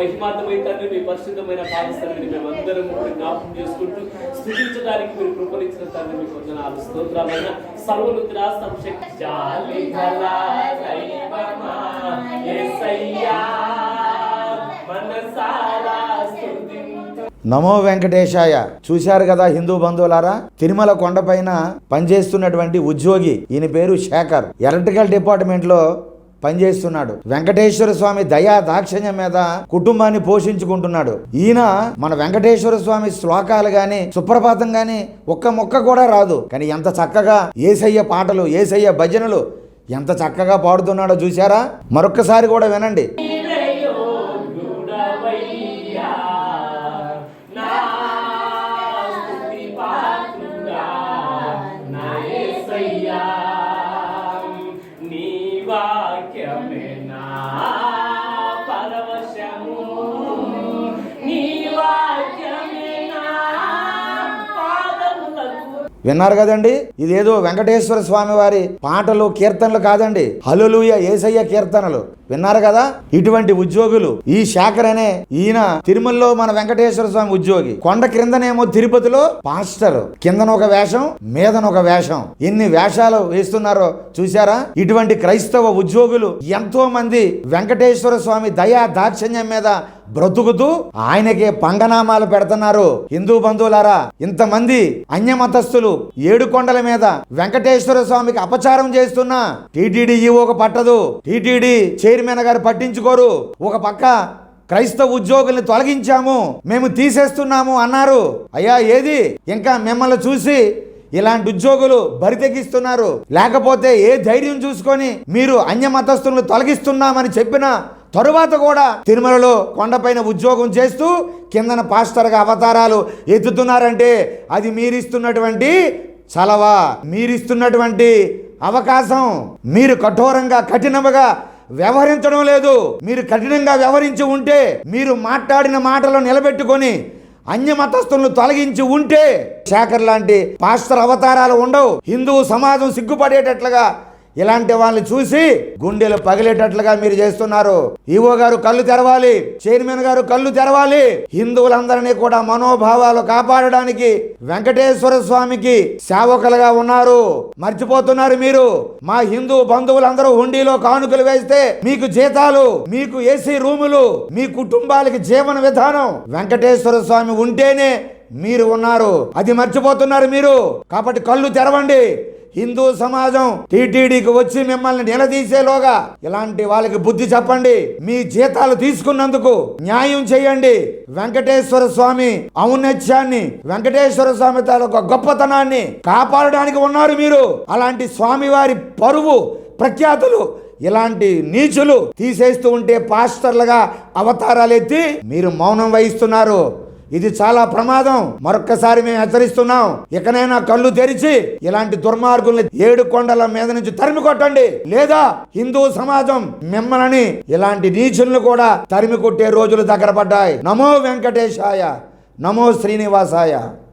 మహిమార్థమైన తండ్రి మీ పరిశుద్ధమైన పాదస్థానాన్ని మేమందరం కూడా జ్ఞాపకం చేసుకుంటూ స్థుతించడానికి మీరు కృపణించిన తండ్రి మీకు వందనాలు. స్తోత్రాలైన సర్వనుద్ర సంశక్తి జాలి నమో వెంకటేశాయ. చూశారు కదా హిందూ బంధువులారా? తిరుమల కొండపైన పనిచేస్తున్నటువంటి ఉద్యోగి ఈయన పేరు శేఖర్. ఎలక్ట్రికల్ డిపార్ట్మెంట్లో పనిచేస్తున్నాడు. వెంకటేశ్వర స్వామి దయా దాక్షణ్యం మీద కుటుంబాన్ని పోషించుకుంటున్నాడు. ఈయన మన వెంకటేశ్వర స్వామి శ్లోకాలు గాని సుప్రభాతం గాని ఒక్క మొక్క కూడా రాదు. కానీ ఎంత చక్కగా ఏసయ్య పాటలు ఏసయ్య భజనలు ఎంత చక్కగా పాడుతున్నాడో చూసారా మరొక్కసారి కూడా వినండి. విన్నారు కదండి? ఇదేదో వెంకటేశ్వర స్వామి వారి పాటలు కీర్తనలు కాదండి. హలులుయ ఏసయ్య కీర్తనలు. విన్నారు కదా? ఇటువంటి ఉద్యోగులు ఈ శాఖర్ అనే ఈయన తిరుమలలో మన వెంకటేశ్వర స్వామి ఉద్యోగి. కొండ క్రిందనేమో తిరుపతిలో పాస్టర్. కిందన ఒక వేషం మీదన ఒక వేషం. ఎన్ని వేషాలు వేస్తున్నారో చూసారా ఇటువంటి క్రైస్తవ ఉద్యోగులు ఎంతో మంది వెంకటేశ్వర స్వామి దయా దాక్షిణ్యం మీద బ్రతుకుతూ ఆయనకే పంగనామాలు పెడుతున్నారు. హిందూ బంధువులారా ఇంతమంది అన్యమతస్థులు ఏడు కొండల మీద వెంకటేశ్వర స్వామికి అపచారం చేస్తున్నా టీటీడీ ఈవోకు పట్టదు. టీటీడీ చైర్మన్ గారు పట్టించుకోరు. ఒక పక్క క్రైస్తవ ఉద్యోగుల్ని తొలగించాము మేము తీసేస్తున్నాము అన్నారు. అయ్యా ఏది? ఇంకా మిమ్మల్ని చూసి ఇలాంటి ఉద్యోగులు బరితెగిస్తున్నారు. లేకపోతే ఏ ధైర్యం చూసుకొని మీరు అన్య మతస్థులను తొలగిస్తున్నామని చెప్పిన తరువాత కూడా తిరుమలలో కొండపైన ఉద్యోగం చేస్తూ కిందన పాస్టర్గా అవతారాలు ఎత్తుతున్నారంటే అది మీరిస్తున్నటువంటి చలవ మీరిస్తున్నటువంటి అవకాశం. మీరు కఠోరంగా కఠినముగా వ్యవహరించడం లేదు. మీరు కఠినంగా వ్యవహరించి ఉంటే మీరు మాట్లాడిన మాటలను నిలబెట్టుకొని అన్య మతస్థులను తొలగించి ఉంటే శేఖర్ లాంటి పాస్టర్ అవతారాలు ఉండవు. హిందూ సమాజం సిగ్గుపడేటట్లుగా ఇలాంటి వాళ్ళని చూసి గుండెలు పగిలేటట్లుగా మీరు చేస్తున్నారు. ఈవో గారు కళ్ళు తెరవాలి చైర్మన్ గారు కళ్ళు తెరవాలి. హిందువులందరినీ కూడా మనోభావాలు కాపాడడానికి వెంకటేశ్వర స్వామికి సేవకులుగా ఉన్నారు. మర్చిపోతున్నారు మీరు. మా హిందూ బంధువులందరూ హుండీలో కానుకలు వేస్తే మీకు జీతాలు మీకు ఏసీ రూములు మీ కుటుంబాలకి జీవన విధానం వెంకటేశ్వర స్వామి ఉంటేనే మీరు ఉన్నారు. అది మర్చిపోతున్నారు మీరు. కాబట్టి కళ్ళు తెరవండి. హిందూ సమాజం టీటీడీకి వచ్చి మిమ్మల్ని నిలదీసేలోగా ఇలాంటి వాళ్ళకి బుద్ధి చెప్పండి. మీ జీతాలు తీసుకున్నందుకు న్యాయం చేయండి. వెంకటేశ్వర స్వామి ఔన్నత్యాన్ని వెంకటేశ్వర స్వామి తాలూకా గొప్పతనాన్ని కాపాడడానికి ఉన్నారు మీరు. అలాంటి స్వామివారి పరువు ప్రఖ్యాతులు ఇలాంటి నీచులు తీసేస్తూ ఉంటే పాస్టర్లుగా అవతారాలు ఎత్తి మీరు మౌనం వహిస్తున్నారు. ఇది చాలా ప్రమాదం. మరొక్కసారి మేము హెచ్చరిస్తున్నాం. ఇకనైనా కళ్ళు తెరిచి ఇలాంటి దుర్మార్గుల్ని ఏడు కొండల మీద నుంచి తరిమి కొట్టండి. లేదా హిందూ సమాజం మిమ్మల్ని ఇలాంటి నీచుల్ని కూడా తరిమి కొట్టే రోజులు దగ్గర పడ్డాయి. నమో వెంకటేశాయ. నమో శ్రీనివాసాయ.